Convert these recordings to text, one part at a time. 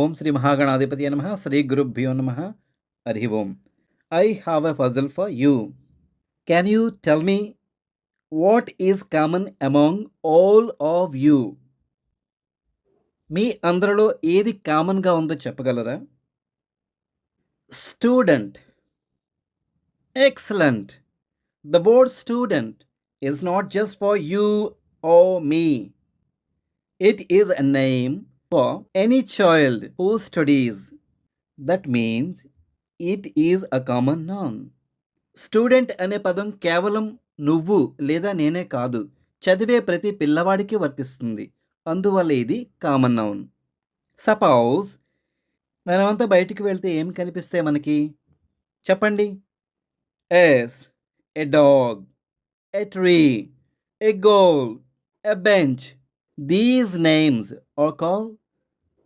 ఓం శ్రీ మహాగణాధిపతి నమ. శ్రీ గురుభ్యో నమ. Hari Om. I have a puzzle for you. Can you tell me what is common among all of you మీ అందరిలో ఏది కామన్గా ఉందో చెప్పగలరా? Student excellent the board student is not just for you or me it is a name for any child who studies. That means it is a common noun. Student అనే పదం కేవలం నువ్వు లేదా నేనే కాదు చదివే ప్రతి పిల్లవాడికి వర్తిస్తుంది అందువల్ల ఇది కామన్ నౌన్ సపోజ్ మనమంతా బయటికి వెళ్తే ఏం కనిపిస్తాయి మనకి చెప్పండి yes a dog a tree a goal a bench these names are call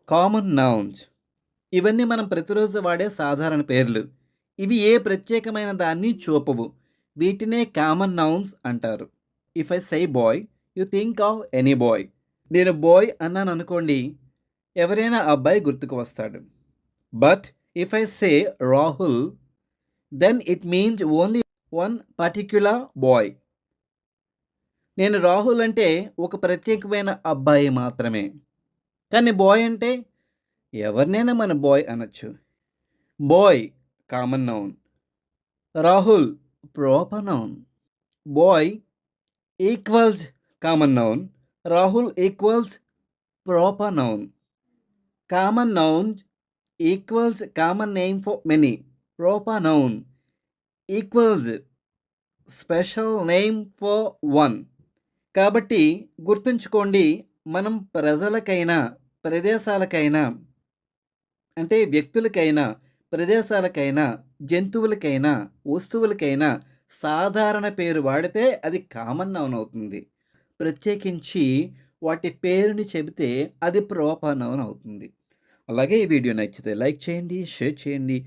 common nouns ఇవన్నీ మనం ప్రతిరోజు వాడే సాధారణ పేర్లు. ఇవి ఏ ప్రత్యేకమైన దాన్ని చూపవు. వీటినే కామన్ నౌన్స్ అంటారు. If I say boy you think of any boy నేను బాయ్ అన్నాను అనుకోండి ఎవరైనా అబ్బాయి గుర్తుకు వస్తాడు. But if I say Rahul then it means only one particular boy నేను రాహుల్ అంటే ఒక ప్రత్యేకమైన అబ్బాయి మాత్రమే. కానీ బాయ్ అంటే ఎవరినైనా మన బాయ్ అనొచ్చు. Boy common noun. Rahul proper noun. Boy equals common noun. Rahul equals proper noun. Common noun equals common name for many proper noun. Equals special name for one. కాబట్టి గుర్తుంచుకోండి మనం ప్రజలకైనా ప్రదేశాలకైనా అంటే వ్యక్తులకైనా ప్రదేశాలకైనా జంతువులకైనా వస్తువులకైనా సాధారణ పేరు వాడితే అది కామన్ నౌన్ అవుతుంది. ప్రత్యేకించి వాటి పేరుని చెబితే అది ప్రోపా నౌన్ అవుతుంది. అలాగే ఈ వీడియో నచ్చితే లైక్ చేయండి షేర్ చేయండి.